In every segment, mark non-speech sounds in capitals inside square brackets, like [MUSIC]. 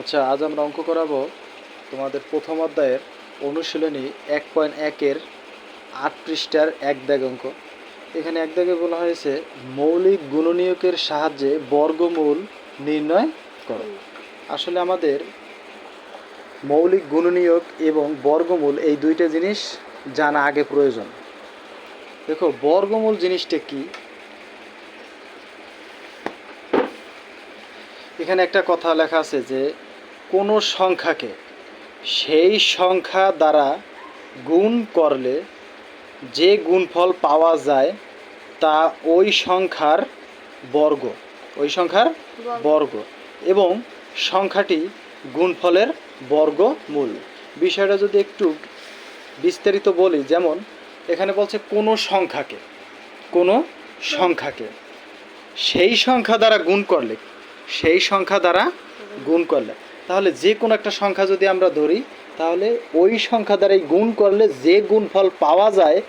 আচ্ছা আজ আমরা অঙ্ক করাবো তোমাদের প্রথম অধ্যায়ের অনুশীলনী এক পয়েন্ট একের আট পৃষ্ঠার এক দাগ অঙ্ক। এখানে এক দাগে বলা হয়েছে, মৌলিক গুণনীয়কের সাহায্যে বর্গমূল নির্ণয় করো। আসলে আমাদের মৌলিক গুণনীয়ক এবং বর্গমূল এই দুইটা জিনিস জানা আগে প্রয়োজন। দেখো, বর্গমূল জিনিসটা কি? এখানে একটা কথা লেখা আছে যে কোনো সংখ্যাকে সেই সংখ্যা দ্বারা গুণ করলে যে গুণফল পাওয়া যায় তা ওই সংখ্যার বর্গ ওই সংখ্যার বর্গ। এবং সংখ্যাটি গুণফলের বর্গ বর্গমূল বিষয়টা যদি একটু বিস্তারিত বলি যেমন এখানে বলছে কোনো সংখ্যাকে কোনো সংখ্যাকে সেই সংখ্যা দ্বারা গুণ করলে সেই সংখ্যা দ্বারা গুণ করলে। তাহলে যে কোনো একটা সংখ্যা যদি আমরা ধরি তাহলে ওই সংখ্যা দ্বারাই গুণ করলে যে গুণফল পাওয়া যায়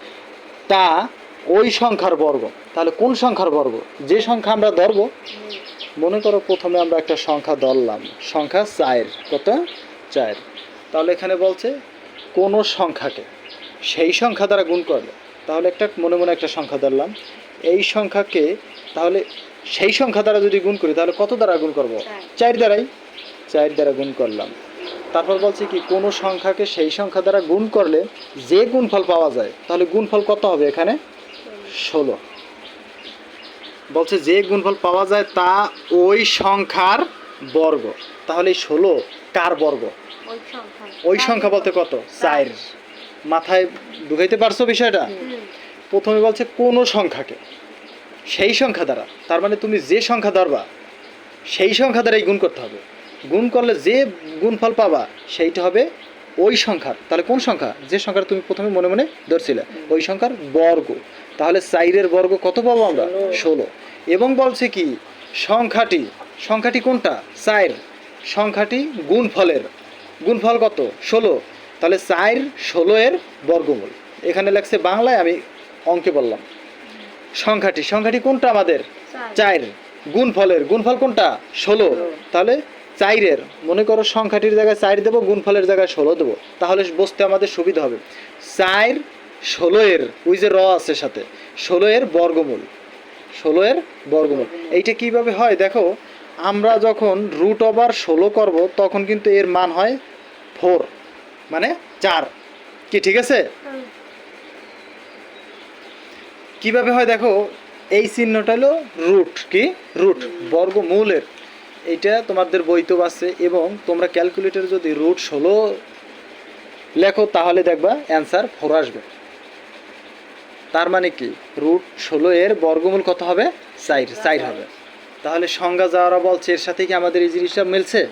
তা ওই সংখ্যার বর্গ। তাহলে কোন সংখ্যার বর্গ? যে সংখ্যা আমরা ধরবো মনে করো প্রথমে আমরা একটা সংখ্যা ধরলাম সংখ্যা চায়ের কত? চায়ের তাহলে এখানে বলছে কোনো সংখ্যাকে সেই সংখ্যা দ্বারা গুণ করলে। তাহলে একটা মনে মনে একটা সংখ্যা ধরলাম এই সংখ্যাকে তাহলে সেই সংখ্যা দ্বারা যদি গুণ করি তাহলে কত দ্বারা গুণ করব? চার। দ্বারাই। চার দ্বারা গুণ করলাম। তারপর বলছে কি কোনো সংখ্যাকে সেই সংখ্যা দ্বারা গুণ করলে যে গুণফল পাওয়া যায় তাহলে গুণফল কত হবে এখানে? ষোলো। বলছে যে গুণফল পাওয়া যায় তা ওই সংখ্যার বর্গ। তাহলে ষোলো কার বর্গ? ওই সংখ্যা বলতে কত? চার। মাথায় ঢুকাইতে পারছ বিষয়টা? প্রথমে বলছে কোনো সংখ্যাকে সেই সংখ্যা দ্বারা। তার মানে তুমি যে সংখ্যা ধরবা সেই সংখ্যা দ্বারাই গুণ করতে হবে। গুণ করলে যে গুণফল পাবা সেইটা হবে ওই সংখ্যার। তাহলে কোন সংখ্যা? যে সংখ্যাটা তুমি প্রথমে মনে মনে ধরছিলে ওই সংখ্যার বর্গ। তাহলে চাইরের বর্গ কত পাবো আমরা? ষোলো। এবং বলছে কি সংখ্যাটি সংখ্যাটি কোনটা? চার সংখ্যাটি গুণফলের। গুণফল কত? ষোলো। তাহলে চার ষোলো এর বর্গমূল। এখানে লেখছে বাংলায় আমি অঙ্কে বললাম। সংখ্যাটি সংখ্যাটি কোনটা আমাদের। চার গুণফলের। গুণফল কোনটা? ষোলো। তাহলে চাইরের, মনে করো সংখ্যাটির জায়গায় চার দেবো, গুণফলের জায়গায় ষোলো দেবো। তাহলে বসতে আমাদের সুবিধা হবে। চার ষোলো এর ওই যে র আছে সাথে ষোলো এর বর্গমূল। ষোলো এর বর্গমূল। এইটা কীভাবে হয়? দেখো, আমরা যখন রুট ওভার ষোলো করব, তখন কিন্তু এর মান হয় ফোর মানে চার। কি, ঠিক আছে? কীভাবে হয় দেখো? এই চিহ্নটা হলো রুট কি? রুট বর্গমূলের। এইটা তোমাদের বইতেও আছে এবং তোমরা ক্যালকুলেটর যদি রুট ষোলো লেখো তাহলে দেখবা অ্যান্সার ফোর আসবে। তার মানে কি? রুট ষোলো এর বর্গমূল কত হবে? সাইড সাইড হবে। তাহলে সংজ্ঞা যাওয়ারা বলছে এর সাথে কি আমাদের এই জিনিসটা মিলছে?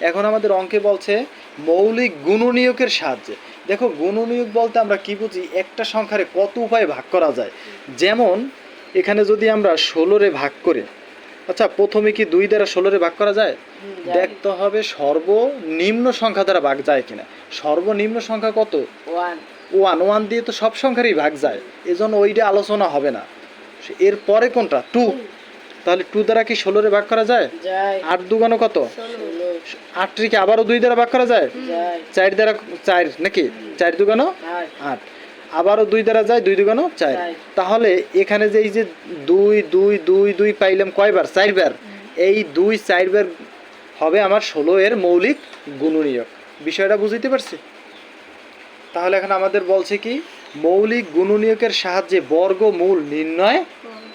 এখন আমাদের অঙ্কে বলছে মৌলিক গুণনীয়কের সাহায্যে। দেখো গুণনীয়ক বলতে আমরা কি বুঝি? একটা সংখ্যারে কত উপায়ে ভাগ করা যায়। যেমন এখানে যদি আমরা ষোলোরে ভাগ করি আচ্ছা প্রথমে কি দুই দ্বারা ষোলোরে ভাগ করা যায়? দেখতে হবে সর্বনিম্ন সংখ্যা দ্বারা ভাগ যায় কিনা। সর্বনিম্ন সংখ্যা কত? ওয়ান। ওয়ান। দিয়ে তো সব সংখ্যারই ভাগ যায়। এজন্য ওইটা আলোচনা হবে না। এর পরে কোনটা? টু। তাহলে টু দ্বারা কি ষোলোরে ভাগ করা যায়? আট দুগানো কত? আটটিকে আবারও দুই দ্বারা ভাগ করা যায়? চার দ্বারা চার নাকি? চার দুগানো আট। আবারও দুই দ্বারা যায় দুই দুগানো চার। তাহলে এখানে যে এই যে দুই দুই দুই দুই পাইলাম কয়বার? চারবার। এই দুই চারবার হবে আমার ষোলো এর মৌলিক গুণনীয়ক। বিষয়টা বুঝতে পারছি? তাহলে এখন আমাদের বলছে কি মৌলিক গুণনীয়কের সাহায্যে বর্গমূল নির্ণয়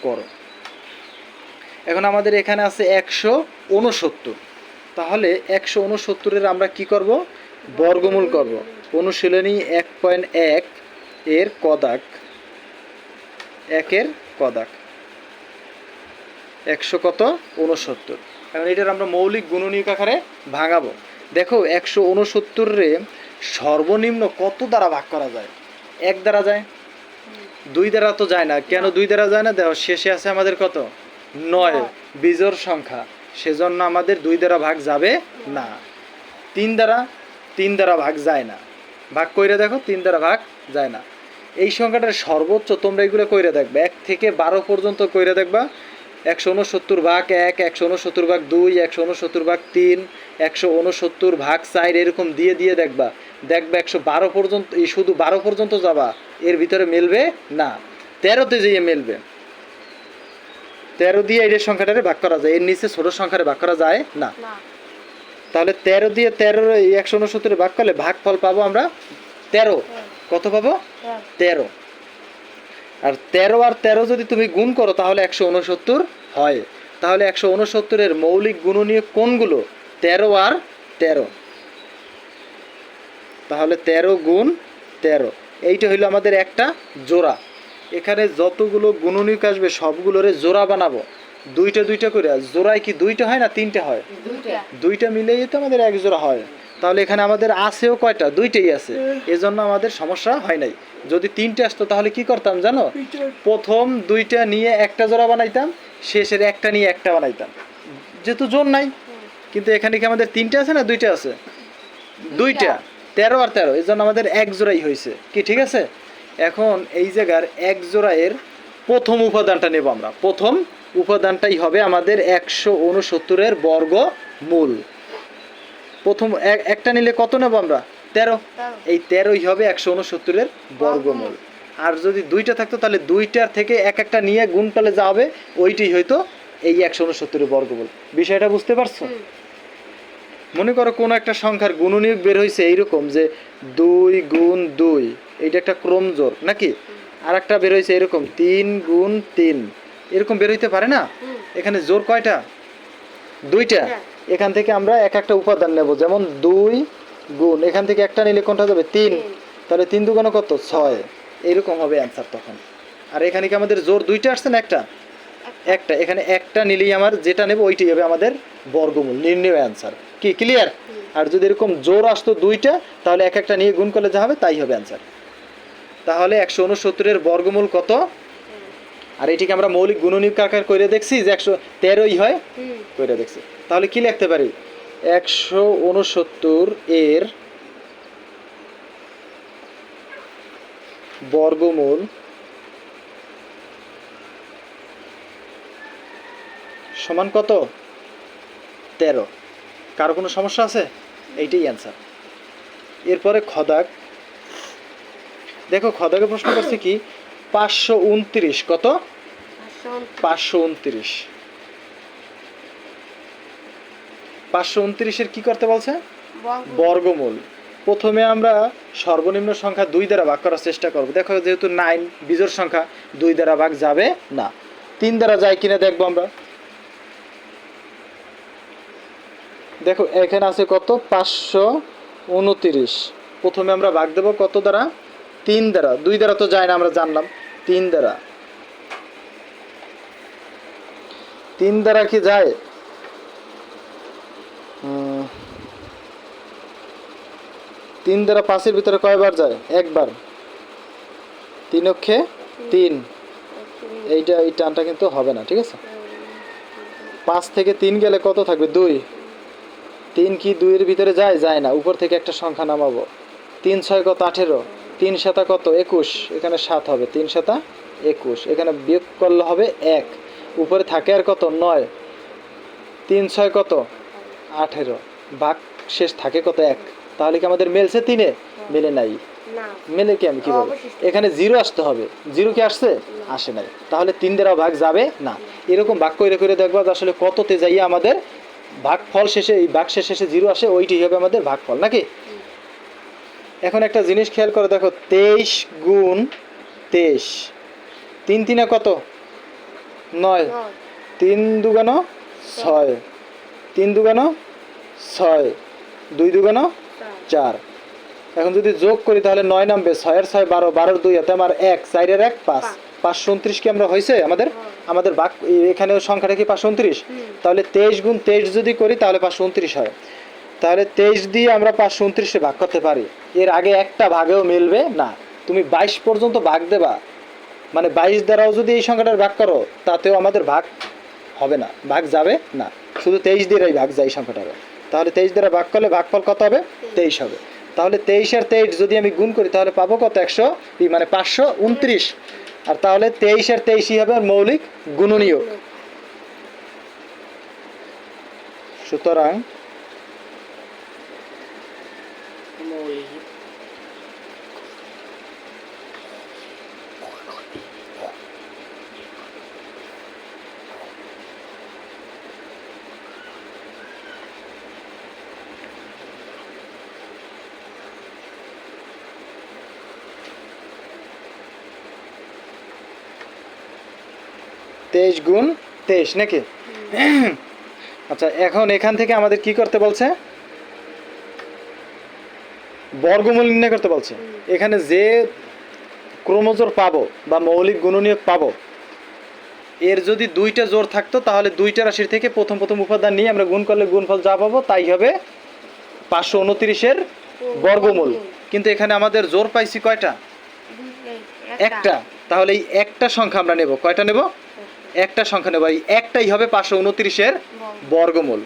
করো। এখন আমাদের এখানে আছে একশো উনসত্তর তাহলে একশো উনসত্তরের আমরা কি করব? বর্গমূল করব। অনুশীলনী এক পয়েন্ট এক এর কদাক একের কদাক। একশো কত? উনসত্তর এখন এটার আমরা মৌলিক গুণনীয়ক আকারে ভাঙাবো। দেখো একশো উনসত্তরে সর্বনিম্ন কত দ্বারা ভাগ করা যায়? এক দ্বারা যায়? দুই দ্বারা তো যায় না। কেন দুই দ্বারা যায় না? দেখো শেষে আছে আমাদের কত? নয়। বিজোর সংখ্যা। সেজন্য আমাদের দুই দ্বারা ভাগ যাবে না। তিন দ্বারা? তিন দ্বারা ভাগ যায় না। ভাগ কইরে দেখো তিন দ্বারা ভাগ যায় না। এই সংখ্যাটার সর্বোচ্চ তোমরা এগুলো কইরে দেখবে। এক থেকে বারো পর্যন্ত কইরে দেখবা। একশো উনসত্তর ভাগ এক একশো উনসত্তর ভাগ দুই একশো উনসত্তর ভাগ তিন একশো উনসত্তর ভাগ চার এরকম দিয়ে দিয়ে দেখবা। দেখবা একশো বারো পর্যন্ত এই শুধু বারো পর্যন্ত যাবা এর ভিতরে মেলবে না। তেরোতে যেয়ে মেলবে। তেরো দিয়ে এর সংখ্যাটারে ভাগ করা যায় এর নিচে ছোট সংখ্যারে ভাগ করা যায় না। না। তাহলে তেরো দিয়ে তেরো একশো উনসত্তরে ভাগ করলে ভাগ ফল পাবো আমরা তেরো। হ্যাঁ, কত পাবো? তেরো। আর তেরো আর তেরো যদি তুমি গুণ করো তাহলে একশো উনসত্তর হয়। তাহলে একশো উনসত্তরের মৌলিক গুণনীয় কোনগুলো? তেরো আর তেরো। তাহলে তেরো গুণ তেরো। এইটা হইল আমাদের একটা জোড়া। এখানে যতগুলো গুণনীয়ক আসবে সবগুলোরে জোড়া বানাবো। দুইটা দুইটা করে জোড়ায় কি দুইটা হয় না তিনটা হয়? দুইটা। দুইটা মিলেই তো আমাদের এক জোড়া হয়। তাহলে এখানে আমাদের আছেও কয়টা? দুইটাই আছে। এজন্য আমাদের সমস্যা হয় নাই। যদি তিনটে আসতো তাহলে কি করতাম জানো? প্রথম দুইটা নিয়ে একটা জোড়া বানাইতাম শেষের একটা নিয়ে একটা বানাইতাম। যেহেতু জোর নাই কিন্তু এখানে কি আমাদের তিনটে আছে না দুইটা আছে? দুইটা। তেরো আর তেরো এই জন্য আমাদের এক জোড়াই হয়েছে কি ঠিক আছে? এখন এই জায়গার এক জোড়ায়ের প্রথম উপাদানটা নেব আমরা। প্রথম উপাদানটাই হবে আমাদের একশো উনসত্তরের বর্গ মূল প্রথম এক- একটা নিলে কত নেব আমরা? তেরো। এই তেরোই হবে একশো উনসত্তরের বর্গমূল। আর যদি দুইটা থাকতো তাহলে দুইটার থেকে এক একটা নিয়ে গুণ করলে যা হবে ওইটাই হয়তো এই একশো উনসত্তরের বর্গমূল। বিষয়টা বুঝতে পারছ? মনে করো কোনো একটা সংখ্যার গুণনীয়ক বের হয়েছে এইরকম যে দুই গুণ দুই এইটা একটা ক্রমজোর নাকি? আর একটা বের হয়েছে এরকম তিন গুণ তিন। এরকম বের হইতে পারে না? এখানে জোর কয়টা? দুইটা। হ্যাঁ। এখান থেকে আমরা এক একটা উপাদান নেব। যেমন দুই গুণ এখান থেকে একটা নিলে কোনটা যাবে তিন। তাহলে তিন দুগুণ কত? ছয়। এরকম হবে অ্যান্সার তখন। আর এখানে কি আমাদের জোর দুইটা আসছে না একটা? একটা। এখানে একটা নিলেই আমার যেটা নেব ওইটাই হবে আমাদের বর্গমূল নির্ণয় অ্যান্সার কি? ক্লিয়ার আর যদি এরকম জোর আসতো দুইটা তাহলে এক একটা নিয়ে গুণ করলে যা হবে তাই হবে অ্যান্সার তাহলে একশো উনসত্তরের বর্গমূল কত? আর এটিকে আমরা মৌলিক গুণনীয় আকার করে দেখছি যে একশো তেরোই হয়? করে দেখছি। তাহলে কি লিখতে পারি? একশো উনসত্তর এর বর্গমূল সমান কত? তেরো। কারও কোনো সমস্যা আছে? এইটাই অ্যান্সার এরপরে খদাক। দেখো খদাকে প্রশ্ন করছে কি? পাঁচশো উনত্রিশ কত? পাঁচশো উনত্রিশ। পাঁচশো উনত্রিশের কি করতে বলছে? বর্গমূল। প্রথমে আমরা সর্বনিম্ন সংখ্যা দুই দ্বারা ভাগ করার চেষ্টা করব। দেখো যেহেতু নাইন বিজোড় সংখ্যা দুই দ্বারা ভাগ যাবে না। তিন দ্বারা যায় কিনা দেখব আমরা। দেখো এখানে আছে কত? পাঁচশো উনত্রিশ। প্রথমে আমরা ভাগ দেবো কত দ্বারা? তিন দ্বারা। দুই দ্বারা তো যায় না আমরা জানলাম। তিন দ্বারা। তিন দ্বারা কি যায়? তিন দ্বারা পাঁচের ভিতরে কয়বার যায়? একবার। তিন অক্ষে তিন। এইটা, এই টানটা কিন্তু হবে না, ঠিক আছে? পাঁচ থেকে তিন গেলে কত থাকবে? দুই। তিন কি দুইয়ের ভিতরে যায়? যায় না। উপর থেকে একটা সংখ্যা নামাবো। তিন ছয় কত? আঠেরো। তিন সাতা কত? একুশ। এখানে সাত হবে। তিন সাতা একুশ। এখানে বিয়োগ করলে হবে এক। উপরে থাকে আর কত? নয়। তিন ছয় কত? আঠেরো। বাক শেষ থাকে কত? এক। তাহলে কি আমাদের মেলছে তিনে? মেলে নাই। মেলে কি আমি কি বলব? এখানে জিরো আসতে হবে। জিরো কি আসছে? আসে নাই। তাহলে তিন দ্বারা ভাগ যাবে? না। এরকম ভাগ করে করে দেখব যে আসলে কততে যাইয়া আমাদের ভাগ ফল শেষে এই ভাগ শেষে শেষে জিরো আসে ওইটি হবে আমাদের ভাগ ফল নাকি? এখন একটা জিনিস খেয়াল করে দেখো তেইশ গুণ তেইশ। তিন তিনে কত? নয়। তিন দুগানো ছয়। তিন দুগানো ছয়। দুই দুগানো চার। এখন যদি যোগ করি তাহলে নয় নামবে ছয়ের ছয় বারো বারোর দুই হাতে আমার এক চারের এক পাঁচ। পাঁচ। পাঁচশো উনত্রিশ কি আমরা হয়েছে আমাদের? হ্যাঁ। আমাদের বাক এখানে সংখ্যাটা কি পাঁচশো উনত্রিশ? তাহলে তেইশ গুণ তেইশ যদি করি তাহলে পাঁচশো উনত্রিশ হয়। তাহলে তেইশ দিয়ে আমরা পাঁচশো উনত্রিশে ভাগ করতে পারি। এর আগে একটা ভাগেও মিলবে না। তুমি বাইশ পর্যন্ত ভাগ দেবা। মানে বাইশ দ্বারাও যদি এই সংখ্যাটার ভাগ করো, তাতেও আমাদের ভাগ হবে না। ভাগ যাবে না। শুধু তেইশ দিয়েই ভাগ যায় এই সংখ্যাটারে। তাহলে তেইশ দ্বারা ভাগ করলে ভাগফল কত হবে? তেইশ হবে। তাহলে তেইশ আর তেইশ যদি আমি গুণ করি, তাহলে পাবো কত? একশো মানে পাঁচশো উনত্রিশ। আর তাহলে তেইশ আর তেইশই হবে মৌলিক গুণনীয়ক। সুতরাং তেইশ গুণ তেইশ নাকি? আচ্ছা এখন এখান থেকে আমাদের কি করতে বলছে? বর্গমূল নির্ণয় করতে বলছে। এখানে যে ক্রোমোজোর পাবো বা মৌলিক গুণনীয়ক পাবো এর যদি দুইটা জোর থাকতো তাহলে দুইটা রাশির থেকে প্রথম প্রথম উপাদান নিয়ে আমরা গুণ করলে গুণফল যা পাবো তাই হবে পাঁচশো উনত্রিশের বর্গমূল। কিন্তু এখানে আমাদের জোর পাইছি কয়টা? একটা। তাহলে এই একটা সংখ্যা আমরা নেব। কয়টা নেব? একটা সংখ্যা নেব একটাই হবে পাঁচশো উনত্রিশের বর্গমূল।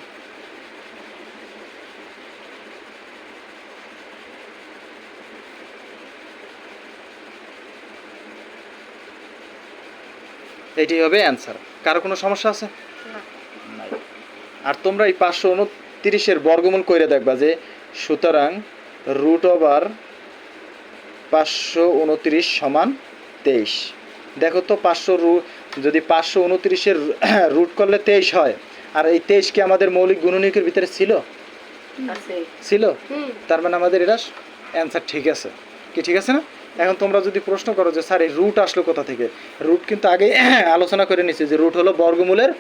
এটি হবে অ্যান্সার কারও কোনো সমস্যা আছে? আর তোমরা এই পাঁচশো উনত্রিশের বর্গমূল করে দেখবা যে সুতরাং রুট ওভার পাঁচশো উনত্রিশ সমান তেইশ। দেখো তো পাঁচশো রু যদি পাঁচশো উনত্রিশের [CLEARS THROAT] রুট করলে তেইশ হয়। আর এই তেইশ কি আমাদের মৌলিক গুণনীয়কের ভিতরে ছিল? ছিল? তার মানে আমাদের এটা অ্যান্সার ঠিক আছে। কি ঠিক আছে না? এখন তোমরা যদি প্রশ্ন করো যে স্যার এই রুট আসলো কোথা থেকে? রুট কিন্তু আগে [CLEARS THROAT] আলোচনা করে নিচ্ছি যে রুট হলো বর্গমূলের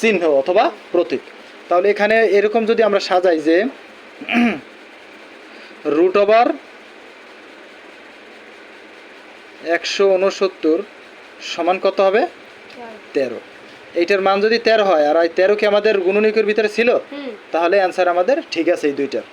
চিহ্ন অথবা প্রতীক। তাহলে এখানে এরকম যদি আমরা সাজাই যে [CLEARS THROAT] রুট ওভার একশো উনসত্তর সমান কত হবে? তেরো। এইটার মান যদি তেরো হয় আর এই তেরো কি আমাদের গুণনীয়কের ভিতরে ছিল? তাহলে অ্যান্সার আমাদের ঠিক আছে এই দুইটার।